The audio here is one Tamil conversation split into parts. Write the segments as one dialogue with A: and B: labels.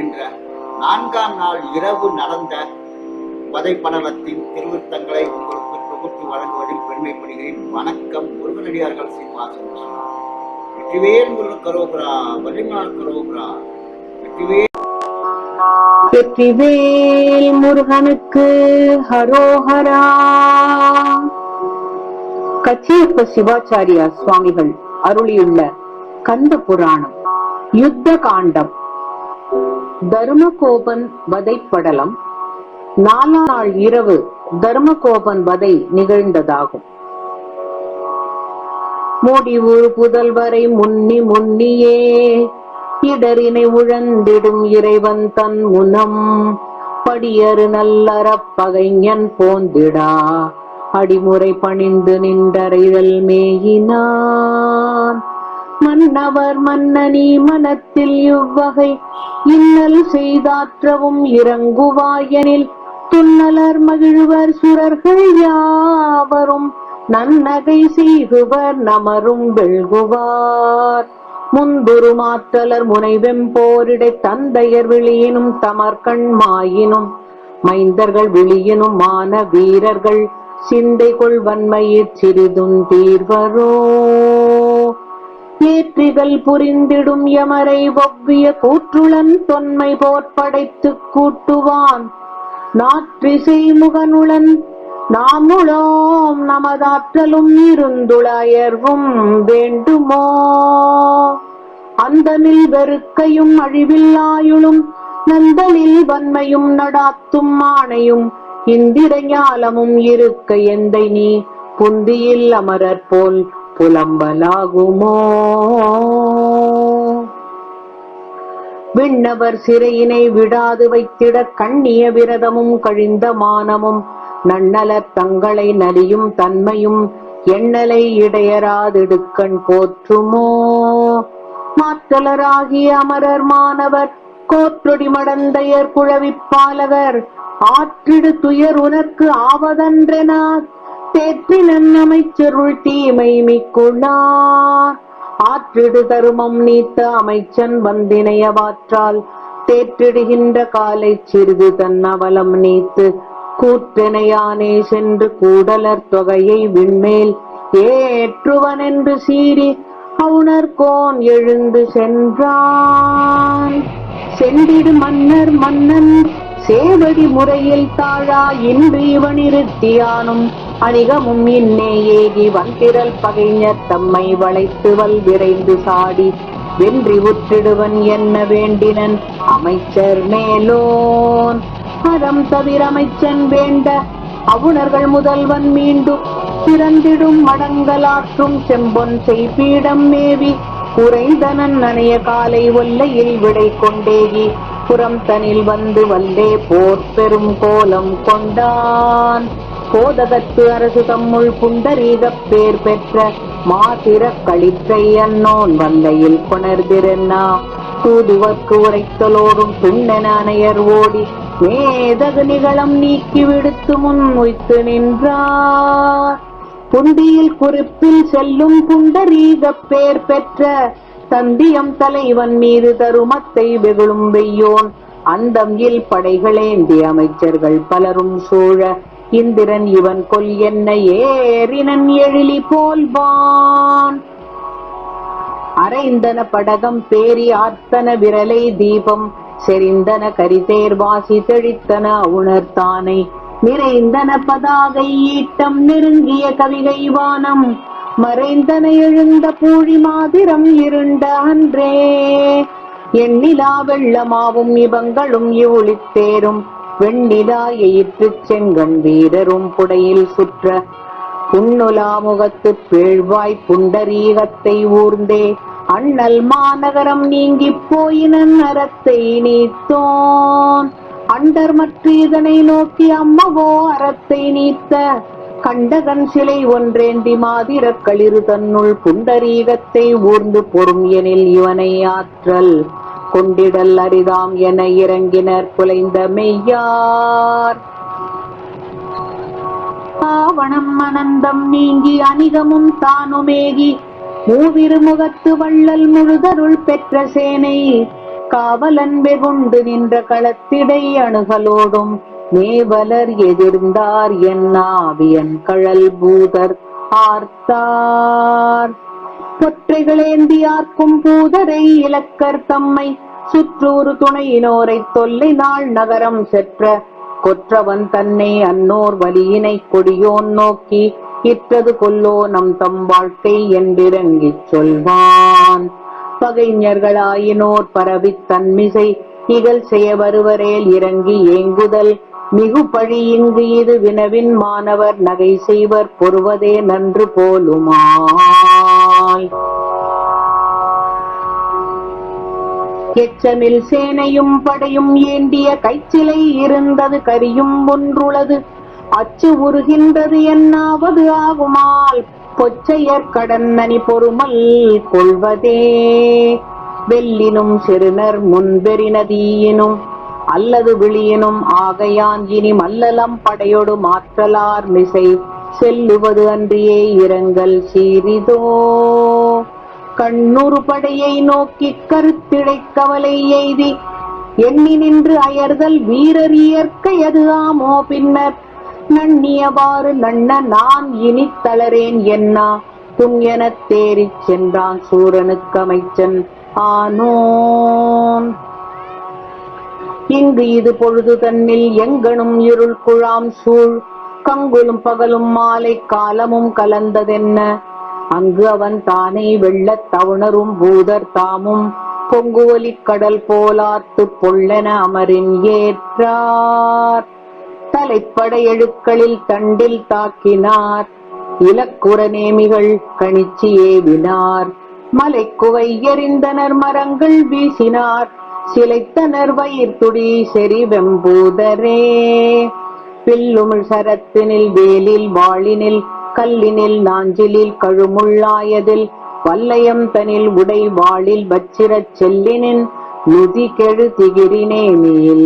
A: என்ற நான்காம் நாள் இரவு நடந்த வதைப்படலத்தின் திருவிருத்தங்களை உங்களுக்கு தொகுத்து வழங்குவதில் பெருமைப்படுகிறேன். வணக்கம் முருகனடியார்கள் சீனிவாசன். வெற்றிவேல் முருகன் கரோபுரா வள்ளிமான் கரோபுரா வெற்றிவேல்
B: வெற்றிவேல் முருகனுக்கு ஹரோஹரா. கச்சியப்ப சிவாச்சாரியா சுவாமிகள் அருளியுள்ள கந்த புராணம் யுத்த காண்டம். தர்மகோபன் வதைப்படலம் நாலாம் நாள் இரவு தர்மகோபன் வதை நிகழ்ந்ததாகும். முடிவு புதல்வரை முன்னி முன்னியே இடரினை உழந்திடும் இறைவன் தன் முனம். படியறு நல்லற பகைஞன் போந்திடா அடிமுறை பணிந்து நின்றறைதல் மேயினான் மன்னவர் மன்னனி மனத்தில் இவ்வகை இன்னல் செய்தாற்றவும் இறங்குவாயனில் துன்னலர் மகிழ்வர் சுரர்கள் யாவரும் நன்னகை செய்குவர் நமரும் வெல்குவார். முன்புரு மாற்றலர் முனைவெம் போரிடை தந்தையர் விழியினும் தமர்கண் மாயினும் மைந்தர்கள் விழியினும் மான வீரர்கள் சிந்தை கொள்வன்மையிற் சிறிதும் தீர்வரோ. ஏற்றிகள் புரிந்திடும் எமரை ஒவ்விய கூற்றுளன் தொன்மை போற்படைத்துக் கூட்டுவான். நாற்றிசை முகனுளன் நாமுளோம் நமதாற்றலும் இருந்துளயர்வும் வேண்டுமோ? அந்தமில் வெறுக்கையும் அழிவில்லாயுளும் நந்தலில் வன்மையும் நடாத்தும் ஆணையும் இந்திர ஞாலமும் இருக்க எந்தை நீ? புந்தியில் அமரர் போல் புலம்பலாகுமோ? விண்ணவர் சிறையினை விடாது வைத்திட கண்ணிய விரதமும் கழிந்த மானமும் நன்னலர் தங்களை நலியும் தன்மையும் எண்ணலை இடையராதிடுக்கண் போற்றுமோ? மாற்றலராகிய அமரர் மாணவர் கோற்றொடி மடந்தையர் குழவிப்பாலகர் ஆற்றிடு துயர் உனக்கு ஆவதன்றென தேற்றினன் அமைச்சருள் தீமை மிக்குள்ளார் ஆற்றிடு தருமம் நீத்த அமைச்சன் வந்தினையவாற்றால் தேற்றிடுகின்ற காலை சிறிது தன் அவலம் நீத்து. கூற்றெனையானே சென்று கூடலர் தொகையை விண்மேல் ஏற்றுவன் என்று சீறி அவுணர்கோன் எழுந்து சென்றான் சென்றிடு மன்னர் மன்னன் சேவடி முறையில் தாழா இன்று இவன் இருத்தியானும் அணிகமும் இன்னே ஏகி வந்திரல் பகைஞர் தம்மை வளைத்து வல் விரைந்து சாடி வென்றி உற்றிடுவன் என்ன வேண்டினன்? அமைச்சர் மேலோன். அறம் தவிர அமைச்சன் வேண்ட அவுணர்கள் முதல்வன் மீண்டும் பிறந்திடும் மடங்கலாற்றும் செம்பொன் செய்பீடம் மேவி குறைந்தனன் நனைய காலை ஒல்லையில் விடை கொண்டேகி புறம் தனில் வந்து வந்தே போர் பெரும் கோலம் கொண்டான். கோதகத்து அரசு தம்முள் புண்டரீக பேர் பெற்ற மாத்திர களிற்றை அன்னோன் வல்லையில் கொணர்திரென்னா தூதுவர்க்கு உரைத்தலோடும் பின்னென அணையர் ஓடி மேதகு நிகழம் நீக்கி விடுத்து முன் உய்த்து நின்றார். புந்தியில் குறிப்பில் செல்லும் புண்டரீக பேர் பெற்ற தந்தியம் தலைவன் மீது தருமத்தை வெகுளும் வெய்யோன். அந்தம் இல் படைகளேந்தி அமைச்சர்கள் பலரும் சூழ இந்திரன் இவன் கொல் என்ன ஏறினன் எழிலி போல்வான். அரைந்தன படகம் பேரி ஆத்தன விரலை தீபம் செறிந்தன கரிதேர் வாசி தெழித்தன உணர்த்தானை. நிறைந்தன பதாகை ஈட்டம் நெருங்கிய கவிகை வானம் மறைந்தன எழுந்த பூழி மாதிரம் இருண்ட அன்றே. எண்ணிலா வெள்ளமாவும் இவங்களும் இவுளித்தேரும் வெண்ணிதாய இற்றுச் செங்கண் வீரரும் புடையில் சுற்ற புன்னுலாமுகத்து பேழ்வாய் புண்டரீகத்தை ஊர்ந்தே அண்ணல் மாநகரம் நீங்கிப் போயினன் அறத்தை நீத்தோன். அண்டர் மற்ற இதனை நோக்கி அம்மவோ அறத்தை நீத்த கண்டகன் சிலை ஒன்றேந்தி மாதிரக் களிறு தன்னுள் புண்டரீகத்தை ஊர்ந்து பொறும் எனில் இவனை ஆற்றல். கொண்டிடல் அரிதாம் என இறங்கினர் குலைந்த மெய்யார். ஆவணம் அனந்தம் நீங்கி அணிகமும் தானுமேகி மூவிருமுகத்து வள்ளல் முழுதருள் பெற்ற சேனை காவலன் வெகுண்டு நின்ற களத்திடை அணுகலோடும் மேவலர் எதிர்ந்தார் என் ஆவியன் கழல் பூதர் ஆர்த்தார். பொற்றைகளேந்தியார்க்கும் பூதரை இலக்கர் தம்மை சுற்றூறு துணையினோரை தொல்லை நாள் நகரம் செற்ற கொற்றவன் தன்னை அன்னோர் வலியினை கொடியோன் நோக்கி இற்றது கொல்லோ நம் தம் வாழ்க்கை என்றிறங்கிச் சொல்வான். பகைஞர்களாயினோர் பரவித் தன்மிசை இகழ் செய்ய வருவரேல் இறங்கி ஏங்குதல். மிகு பழி இங்கு இது வினவின் மாணவர் நகை செய்வர் பொறுவதே நன்று போலுமா எச்சமில் சேனையும் படையும் ஏந்திய கைச்சிலை இருந்தது கரியும் ஒன்றுளது. அச்சு உருகின்றது என்னாவது ஆகுமால் பொச்சையர் கடந்தனி பொறுமல் கொள்வதே. வெல்லினும் சிறுனர் முன்பெறினதீயினும் அல்லது விழியினும் ஆகையான் இனி மல்லலம் படையொடு மாற்றலார் மிசை செல்லுவது அன்றியே இரங்கல் சீரிதோ கண்ணுறு படையை நோக்கி கருத்திடை கவலை எய்தி எண்ணி நின்று அயர்தல் வீரர் இயற்கை அது ஆமோ பின்னர்? நண்ணியவாறு நண்ண நான் இனி தளரேன் என்னா? புன் தேறிச் சென்றான் சூரனுக்கு அமைச்சன் ஆனோன். இங்கு இது பொழுது தன்னில் எங்கனும் இருள் குழாம் சூழ்? கங்குலும் பகலும் மாலை காலமும் கலந்ததென்ன? அங்கு அவன் தானே வெள்ளத் தவுணரும் பூதர் தாமும் பொங்குவலிக் கடல் போலாத்து பொள்ளென அமரின் ஏற்றார். தலைப்படை எழுக்களில் தண்டில் தாக்கினார். இலக்குற நேமிகள் கணிச்சி ஏவினார். மலைக்குவை எறிந்தனர் மரங்கள் வீசினார். சிலைத்தனர் வயிர்த்துடி செறி வெம்பூதரே பில்லுமிழ் சரத்தினில் வேலில் வாளினில் கல்லினில் நாஞ்சிலில் கழுமுள்ளாயதில் வல்லயம் தனில் உடை வாளில் வச்சிரச் செல்லினின் நுதி கெழு திகிரினேமியில்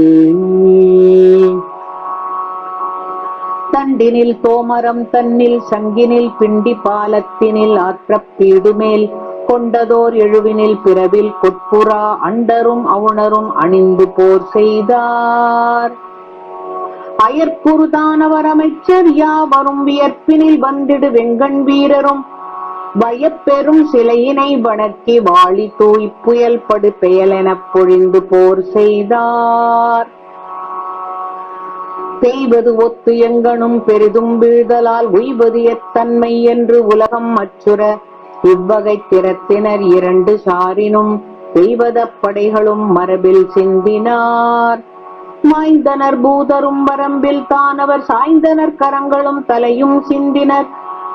B: தண்டினில் தோமரம் தன்னில் சங்கினில் பிண்டி பாலத்தினில் ஆற்றப் பீடுமேல் கொண்டதோர் எழுவினில் பிறவில் கொட்புறா அண்டரும் அவுணரும் அணிந்து போர் செய்தார். அயற்புறுதானவர் அமைச்சர் யாவரும் வியற்பினில் வந்திடு வெங்கண் வீரரும் வயப்பெரும் சிலையினை வணக்கி வாழி தூய் புயல் படு பெயலெனப் பொழிந்து போர் செய்தார். செய்வது ஒத்து எங்கனும் பெரிதும் வீழ்தலால் உய்வது எத்தன்மை என்று உலகம் அச்சுற. இவ்வகை திறத்தினர் இரண்டு சாரினும் செய்வத படைகளும் மரபில் சிந்தினார். மாய்ந்தனர் பூதரும் வரம்பில் தானவர் சாய்ந்தனர் கரங்களும் தலையும் சிந்தினர்.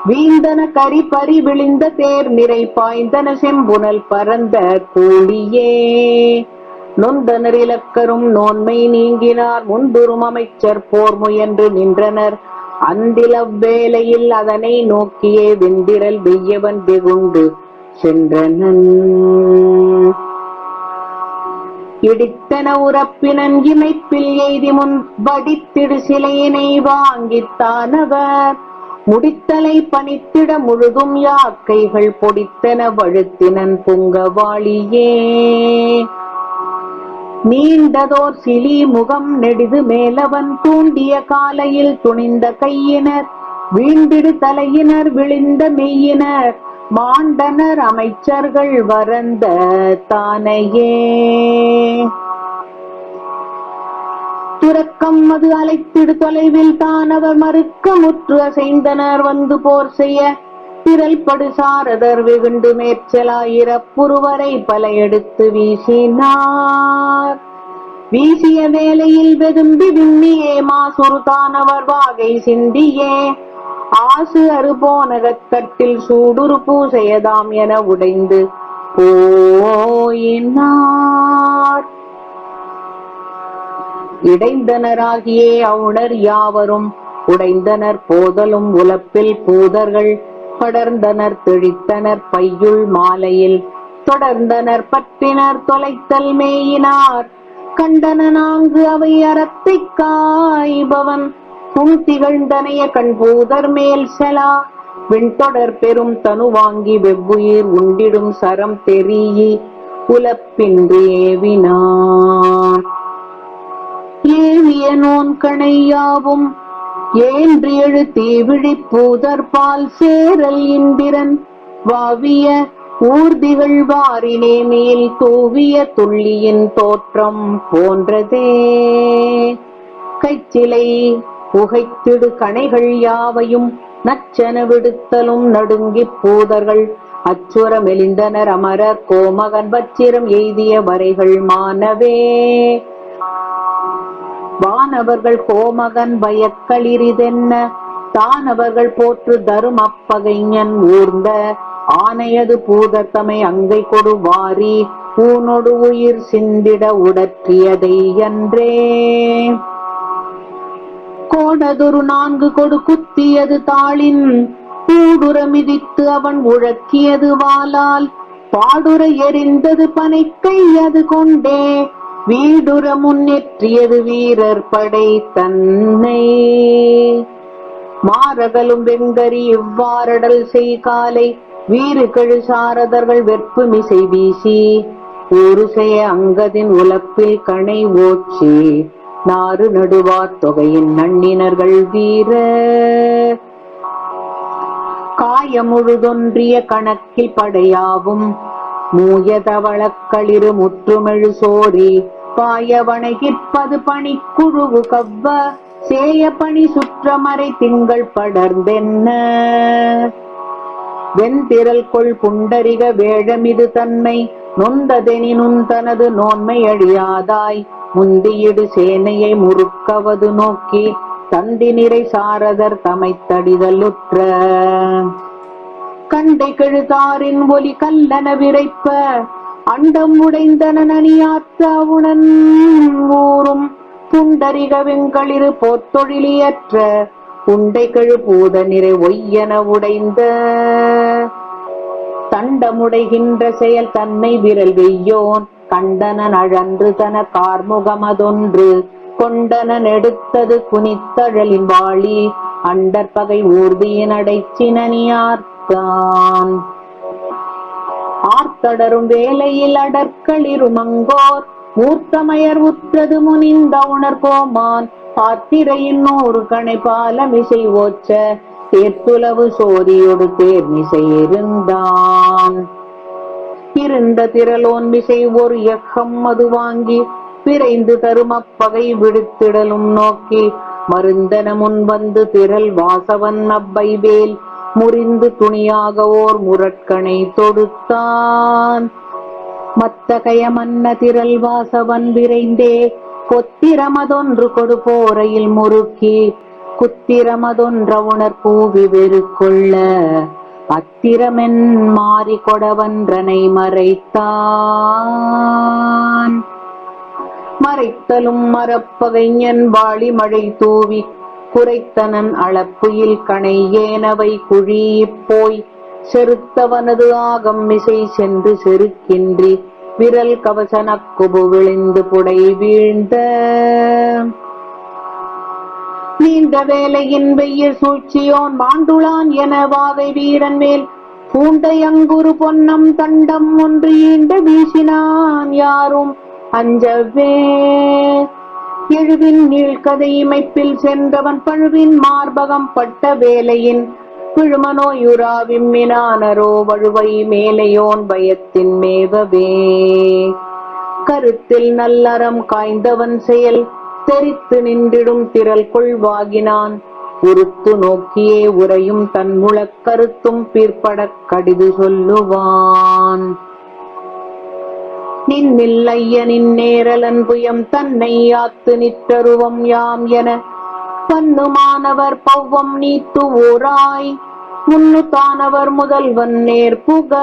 B: வீழ்ந்தன கரி பறி விழிந்த தேர் நிறை பாய்ந்தன செம்புனல் பரந்த கூலியே நொந்தனர் இலக்கரும் நோன்மை நீங்கினார் முன்புறும் அமைச்சர் போர் முயன்று நின்றனர். அந்தில வேளையில் அதனை நோக்கியே வெந்திரல் வெய்யவன் வெகுண்டு சென்றனன். இடித்தன உறப்பினன் இமைப்பில் எய்தி முன் வடித்திடு சிலையினை வாங்கித்தானவர் முடித்தலை பணித்திட முழுதும் யாக்கைகள் பொடித்தன வழுத்தினன் புங்கவாளியே. நீண்டதோர் சிலி முகம் நெடிது மேலவன் தூண்டிய காலையில் துணிந்த கையினர். வீண்டிடு தலையினர் விழிந்த மெய்யினர். மாண்டனர் அமைச்சர்கள் வரந்த தானையே. துறக்கம் அது அழைத்திடு தொலைவில் தானவர் மறுக்க முற்று அசைந்தனர் வந்து போர் செய்ய. திரள் படு சாரதர் வெகுண்டு மேற்சலாயிரப்புருவரை பல எடுத்து வீசினார். வீசிய வேளையில் வெதும்பி விம்மியே மாசுரு தானவர் வாகை சிந்தியே. ஆசு அறுபோனகத்தட்டில் சூடுரு பூசையதாம் என உடைந்து போயினார். இடைந்தனராகியே அவுணர் யாவரும் உடைந்தனர் போதலும் உலப்பில் பூதர்கள் படர்ந்தனர் திழித்தனர் பையுள் மாலையில் தொடர்ந்தனர் பற்றினர் தொலைத்தல் மேயினார். கண்டன நான்கு அவை அறத்தை காய்பவன் தும் திகழ்ந்தனைய கண்பூதர் மேல் செலா. விண்தொடர் பெரும் தனு வாங்கி வெவ்வுயிர் உண்டிடும் சரம் தெரியி. உலப்பின்றி ஏவினான் ஏவிய நோன்கணையாவும் ஏன்று எழு பால் சேரல் இந்திரன். வாவிய ஊர்திகள் வாரினேமியில் தூவிய துள்ளியின் தோற்றம் போன்றதே. கைச்சிலை புகைத்திடு கணைகள் யாவையும் நச்சன விடுத்தலும் நடுங்கிப் பூதர்கள். அச்சுர மெலிந்தனர் அமரர் கோமகன் வச்சிரம் எய்திய வரைகள் மானவே. வானவர்கள் கோமகன் பயக்களிரிதென்ன தானவர்கள் போற்று தரும் அப்பகைஞன் ஊர்ந்த. ஆனையது பூதத்தமை அங்கை கொடு வாரி. பூனொடு உயிர் சிந்திட உடற்றியதை என்றே கோடதொரு நான்கு கொடு குத்தியது தாளின். கூடுற மிதித்து அவன் உழக்கியது வாளால். பாடுற எரிந்தது பனை கையது கொண்டே. வீடுற முன்னேற்றியது வீரர் படை தன்னை. மாரகலும் வெங்கரி இவ்வாறடல் செய்காலை வீறு கெழு சாரதர்கள் வெற்புமிசை வீசி. ஒரு செய்ய அங்கதின் உலப்பில் கணை ஓச்சி. நாறு நடுவார் தொகையின் நன்னினர்கள் வீர. காயமுழுதொன்றிய கணக்கில் படையாவும் மூயதவளக்களிரு முற்றுமெழு சோரி பாயவணைகிற்பது பணிக்குழுவு கவ்வ. சேய பணி சுற்றமறை திங்கள் படர்ந்தென்ன. வெண்திரல் கொள் புண்டரிக வேழமிது தன்மை நொந்ததெனினும் தனது நோன்மை அழியாதாய். முந்தியிடு சேனையை முறுக்கவது நோக்கி தந்தி நிறை சாரதர் தமைத்தடிதலுற்ற. கண்டை கெழுதாரின் ஒலி கல்லன விரைப்ப அண்டம் உடைந்தன நனியாத்த உணன் ஊரும். புண்டரிக வெங்களிரு போத்தொழிலியற்ற உண்டை கெழு பூத நிறை ஒய்யன உடைந்த. தண்டமுடைகின்ற செயல் தன்னை விரல் வெய்யோன் கண்டனன் அழன்று தன கார்முகமதொன்று கொண்டனன் எடுத்தது குனித்தழலின் வாழி அண்டற்பகை ஊர்தியின் அடைச்சினியார்த்தான் ஆர்த்தடரும் வேலையில் அடற்களிருமங்கோர் மூர்த்தமயர் உற்றது முனிந்த உணர்கோமான் பாத்திரையின் நூறு கணை பாலமிசை ஓச்ச தேர்த்துளவு சோதியொடு தேர்மிசை இருந்தான். இருண்ட திரளோன் மிசை ஒரு எக்கம் மது வாங்கி விரைந்து தருமப்பகை விடுத்திடலும் நோக்கி. மருந்தன முன் வந்து திரள் வாசவன் அப்பை வேல் முறிந்து துணியாக ஓர் முரட்கனை தொடுத்தான். மத்தகைய மன்ன திரள் வாசவன் விரைந்தே பொத்திரமதொன்று கொடு போரையில் முறுக்கி. குத்திரமதொன்ற உணர் கூவி வெறுக்கொள்ள. அத்திரமென் மாறி கொடவன்றனை மறைத்தான். மறைத்தலும் மரப்பகைஞன் வாளி மழை தூவி குறைத்தனன் அளப்புயில் கணை ஏனவை குழியிப் போய் செருத்தவனது ஆகம் மிசை சென்று செருக்கின்றி விரல் கவசனக்குபு விழுந்து விழிந்து புடை வீழ்ந்த நீண்ட வேலையின் வெய்ய சூழ்ச்சியோன் மாண்டுளான் என வாவை வீரன் மேல். பூண்டை அங்குரு பொன்னம் தண்டம் ஒன்று ஈண்ட வீசினான் யாரும் அஞ்சவே எழுவின் நீழ்கதை இமைப்பில் சென்றவன் பழுவின் மார்பகம் பட்ட வேலையின் பிழுமனோயுரா விம்மினானரோ வழுவை மேலையோன் பயத்தின் மேவவே. கருத்தில் நல்லறம் காய்ந்தவன் செயல் தெரித்து நின்றிடும் திரள் கொள்வாகினான். உறுத்து நோக்கியே உரையும் தன் முழக்கருத்தும் பிற்படக் கடிது சொல்லுவான். நின்னில்லையனின் நேரலன் புயம் தன்னை யாத்து நிற்றருவம் யாம் என பன்னுமானவர் பௌவம் நீத்து ஓராய். முன்னு தானவர் முதல்வன் நேர்புக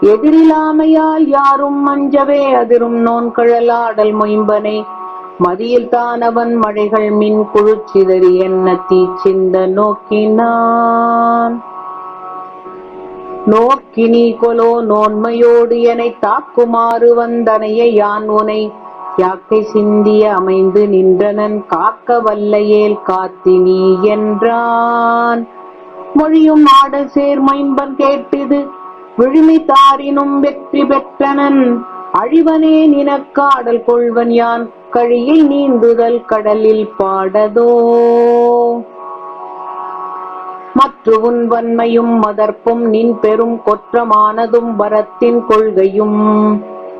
B: எதிரிலாமையால் யாரும் மஞ்சவே அதிரும் நோன் கழலாடல் மொயம்பனை. மதியில் அவன் மழைகள் மின் குழுச்சிதறி என்ன தீச்சிந்த நோக்கினான்? நோக்கினி கொலோ நோன்மையோடு எனை தாக்குமாறு வந்தனைய யான் உனை? யாக்கை சிந்திய அமைந்து நின்றனன் காக்க வல்லையேல் காத்தினி என்றான். மொழியும் ஆடல் சேர் மைம்பன் கேட்டது விழுமை தாரினும் வெற்றி பெற்றனன். அழிவனே நினக்காடல் கொள்வன் யான்? கழியில் நீந்துதல் கடலில் பாடதோ? மற்று உன் வன்மையும் மதர்ப்பும் நின் பெரும் கொற்றமானதும் வரத்தின் கொள்கையும்.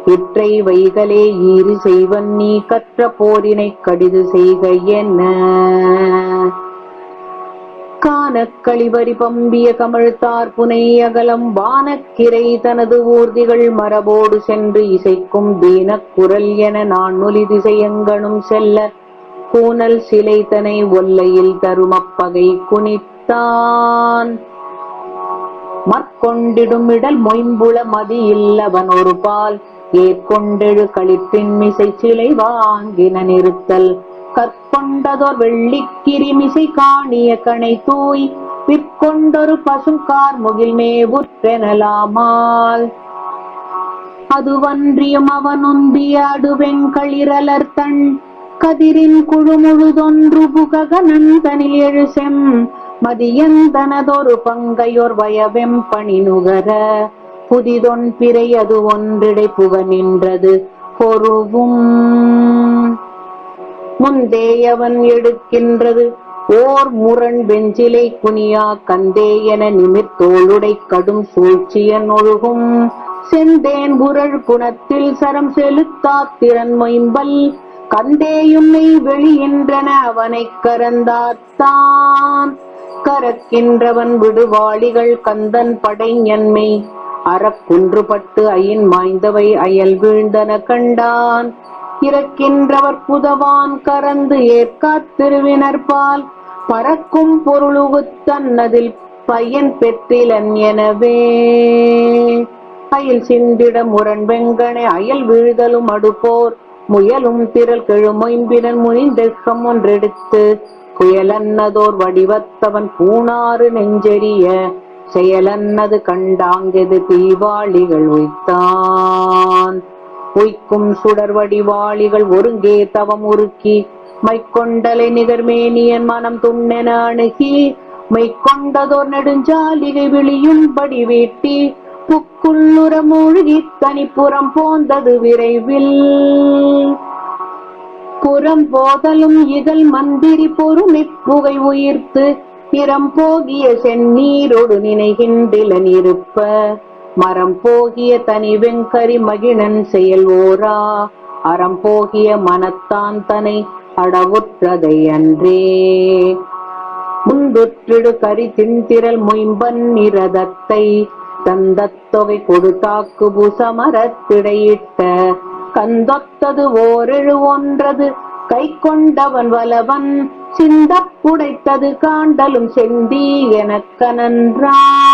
B: இற்றை வைகலே ஈறு செய்வன் நீ கற்ற போரினை கடிது செய்க என்ன காணக் பம்பிய கமிழ்த்தார் புனை அகலம். வானக்கிரை தனது ஊர்திகள் மரபோடு சென்று இசைக்கும் தீனக்குரல் என நான் நொலி திசையங்கனும் செல்ல. கூனல் சிலை தனை ஒல்லையில் தருமப்பகை குனித்தான். மற்கொண்டிடும் இடல் மொயம்புல மதி இல்லவன் ஒரு பால். ஏற்கொண்டெழு களிப்பின் மிசை சிலை வாங்கின நிறுத்தல். கற்கொண்டதோர் வெள்ளி கிரிமிசை காணிய கணை தூய் விற்கொண்டொரு பசுங்கார் முகில் மேவுற்றெனலாமால் அதுவன்றியும் அவனுந்திய அடுவெங்களிரலர் தன் கதிரின் குழு முழுதொன்று புகக நந்தனில் எழுசெம் மதியந்தனதொரு பங்கையோர் வயவெம் பணி நுகர புதிதொன் பிறை அது ஒன்றிடை புக நின்றது பொருவும். முந்தேயவன் எடுக்கின்றது. ஓர் முரண் வெஞ்சிலை குனியா கந்தே என நிமித்தோளுடை கடும் சூழ்ச்சியன் ஒழுகும். செந்தேன் புரள் குணத்தில் சரம் செலுத்தா திறன் மொயம்பல். கந்தேயுன்னை வெளியின்றன அவனைக் கரந்தாத்தான். கரக்கின்றவன் விடுவாளிகள் கந்தன் படைஞன்மை அறக்குன்றுபட்டு அயின் மாய்ந்தவை அயல் வீழ்ந்தன கண்டான். இறக்கின்றவர் புதவான் கறந்து ஏற்காத் திருவினர்பால் பறக்கும் பொருளுகுத்தன்னதில் பயன் பெற்றிலன் எனவே. அயல் சிந்திட முரண் வெங்கனை அயல் விழுதலும் அடுப்போர் முயலும் திரள் கெழுமொயம்பினன் முனிந்தெக்கம் ஒன்றெடுத்து புயலன்னதோர் வடிவத்தவன் பூணாறு நெஞ்செறிய செயலன்னது கண்டாங்கெது தீவாளிகள் உய்த்தான். பொய்க்கும் சுடர் வடிவாளிகள் ஒருங்கே தவம் உருக்கி மைக்கொண்டலை நிகர்மேனியன் மனம் துண்ணென அணுகி மைக்கொண்டதோர் நெடுஞ்சாலிகை விழியும்படி வீட்டி புக்குள்ளுற மூழ்கி தனிப்புறம் போந்தது விரைவில். புறம் போதலும் இதழ் மந்திரி பொறுமிப் புகை உயிர்த்து நிறம் போகிய செந்நீரோடு நினைகின்றிலன் இருப்ப மரம் போகிய தனி வெங்கரி மகிழன் செயல் ஓரா அறம் போகிய மனத்தான் தனை அடவுற்றதை அன்றே. முந்துற்றிடு கரி தின்திரல் மொயம்பன் நிரதத்தை தந்தத்தொகை கொடுத்தாக்கு புசமரத்திடையிட்ட கந்தொத்தது ஓரெழு ஒன்றது கை கொண்டவன் வலவன் சிந்தப்புடைத்தது காண்டலும் செந்தி எனக்கனன்றான்.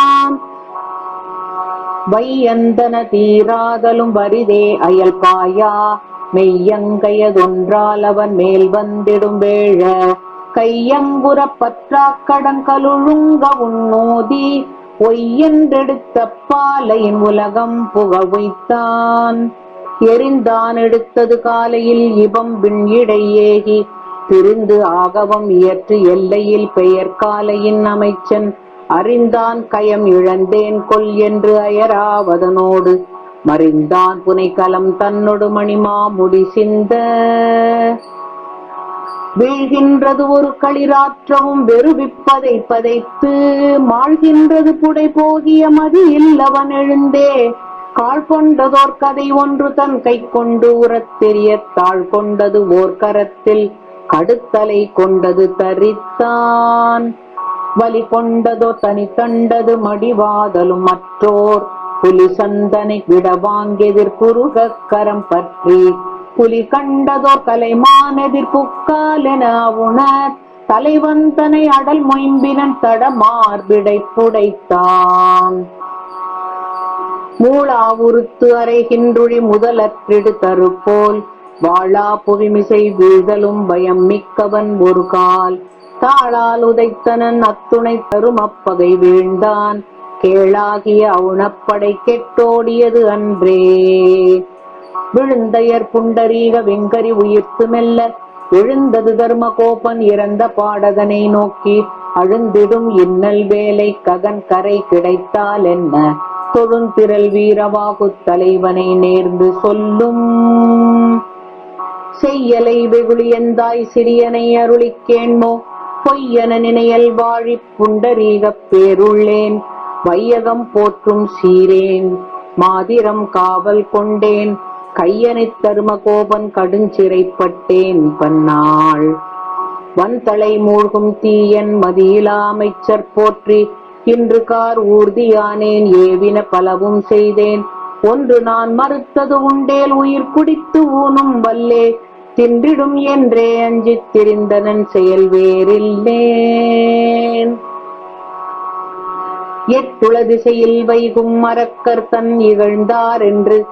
B: வையந்தன தீராதலும் வரிதே அயல் பாயா. மெய்யங்கையதொன்றால் அவன் மேல் வந்திடும் வேழ. கையங்குற பற்றா கடங்கலுழுங்க உன்னோதி. ஒய்யென்றெடுத்த பாலையின் உலகம் புக வைத்தான் எரிந்தான் எடுத்தது காலையில் இபம் விண் இடையேகி. திருந்து ஆகவம் இயற்று எல்லையில் பெயர் காலையின் அமைச்சன் அறிந்தான் கயம் இழந்தேன் கொல் என்று அயராவதனோடு. மறிந்தான் புனைக்கலம் தன்னொடு மணிமா முடி சிந்த. வீழ்கின்றது ஒரு களிராற்றவும் வெறுவிப்பதை பதைத்து. மாழ்கின்றது புடை போகிய மதி இல்லவன் எழுந்தே. கால் கொண்டதோர் கதை ஒன்று தன் கை கொண்டு உரத்தெரிய தாழ் கொண்டது ஓர் கரத்தில். கடுத்தலை கொண்டது தரித்தான். வலி கொண்டதோ தனி கண்டது மடிவாதலும் மற்றோர் புலி சந்தனை விட வாங்கியதிர் குறுக கரம் பற்றி. புலி கண்டதோ கலைமானெதிர் புக்காலென உணர் தலைவன் தனை அடல் மொயம்பினன் தட மார்பிடை புடைத்தான் மூளாவுறுத்து அறைகின்றுழி முதலற்றிடு தருப்போல் வாழா புவிமிசை வீழ்தலும் பயம் மிக்கவன் ஒரு கால். தாளால் உதைத்தனன் அத்துணை தரும் அப்பகை வீழ்ந்தான். கேளாகிய அவுணப்படை கெட்டோடியது அன்றே. விழுந்தையர் புண்டரீக வெங்கரி உயிர்த்து மெல்ல எழுந்தது தர்ம கோபன் இறந்த பாடகனை நோக்கி அழுந்திடும் இன்னல் வேலை ககன் கரை கிடைத்தால் என்ன? தொழுந்திரல் வீரவாகு தலைவனை நேர்ந்து சொல்லும். செய்யலை வெகுளியந்தாய் சிறியனை அருளிக்கேண்மோ பொய்யன நினையல் வாழி புண்டரீகப் பேருள்ளேன். வையகம் போற்றும் சீரேன் மாதிரம் காவல் கொண்டேன். கையனைத் தரும கோபன் கடுஞ்சிறைப்பட்டேன் பன்னாள் வன்தலை மூழ்கும் தீயன் மதியிலா அமைச்சர் போற்றி இன்று கார் ஊர்தியானேன் ஏவின பலவும் செய்தேன். ஒன்று நான் மறுத்தது உண்டேல் உயிர் குடித்து ஊனும் வல்லே. தின்றிடும் என்றே அஞ்சித் திரிந்தனன் செயல் வேறில்லேன். எட்டுள திசையில் வைகும் மரக்கர் தன் இகழ்ந்தார் என்று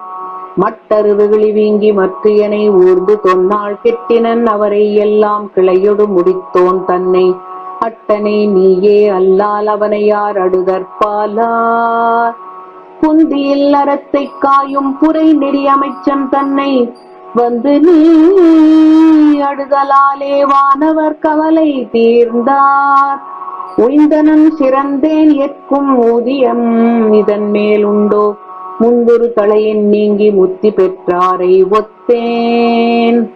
B: மட்டருவுகளி வீங்கி மற்றியனை ஊர்ந்து தொன்னால் கெட்டினன் அவரை எல்லாம் கிளையொடு முடித்தோன் தன்னை அட்டனை நீயே அல்லால் அவனையார் அடுதற்பாலா? அடுதற்பாலார் குந்தியில் அறத்தை காயும் புரை நெறி அமைச்சன் தன்னை வந்து நீ அடுதலாலே வானவர் கவலை தீர்ந்தார். உய்ந்தனன் சிறந்தேன் எற்கும் ஊதியம் இதன் மேல் உண்டோ? முன்பொரு தலையின் நீங்கி முத்தி பெற்றாரை ஒத்தேன்.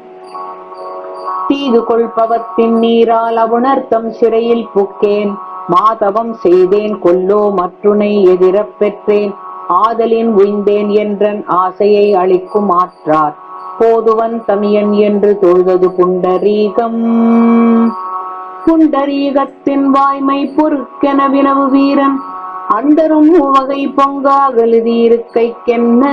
B: தீது கொள்பவத்தின் நீரால் அவுணர்த்தம் சிறையில் புக்கேன். மாதவம் செய்தேன் கொல்லோ மற்றுனை எதிரப் பெற்றேன். ஆதலின் உய்ந்தேன் என்றன் ஆசையை அளிக்கும் ஆற்றார். போதுவன் தமியன் என்று தொழுதது புண்டரீகம். புண்டரீகத்தின் வாய்மை பொறுக்கென வினவு வீரன். அண்டரும் உவகை பொங்காகழுதி இருக்கைக்கென்ன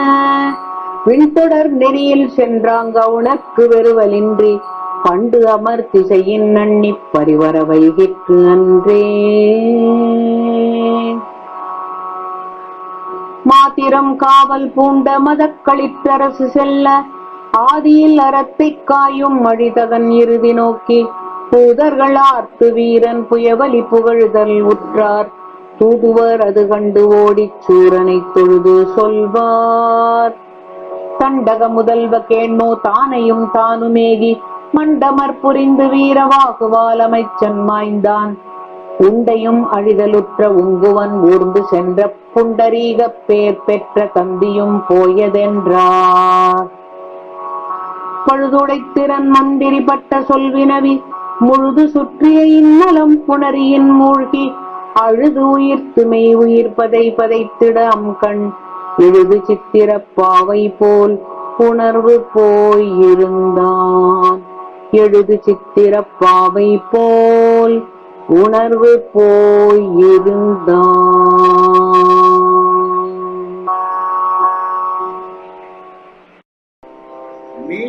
B: விண்தொடர் நெறியில் சென்றாங்க உனக்கு வெறுவலின்றி. பண்டு அமர் திசையின் நன்னி பரிவர வைகிற்று அன்றே. மாத்திரம் காவல் பூண்ட மதக்களிற்றரசு செல்ல ஆதியில் அறத்தைக் காயும் மழிதகன் இறுதி நோக்கி பூதர்கள் ஆர்த்து வீரன் புயவலி புகழுதல் உற்றார். தூதுவர் அது கண்டு ஓடிச் சூரனைத் தொழுது சொல்வார். தண்டக முதல்வ கேண்மோ தானையும் தானுமேகி மண்டமர் புரிந்து வீரவாகுவால் அமைச்சன் மாய்ந்தான். உண்டையும் அழிதலுற்ற உங்குவன் ஊர்ந்து சென்ற புண்டரீகப் பேர் பெற்ற கந்தியும் போயதென்றார். பழுதுடைத்திறன் மந்திரி பட்ட சொல்வினவி முழுது சுற்றிய இன்னலம் புணரியின் மூழ்கி அழுது உயிர்த்துமை உயிர் பதை பதைத்திட அம்கண் எழுது சித்திர பாவை போல் உணர்வு போயிருந்தான் எழுது சித்திர பாவை போல் உணர்வு போயிருந்தான்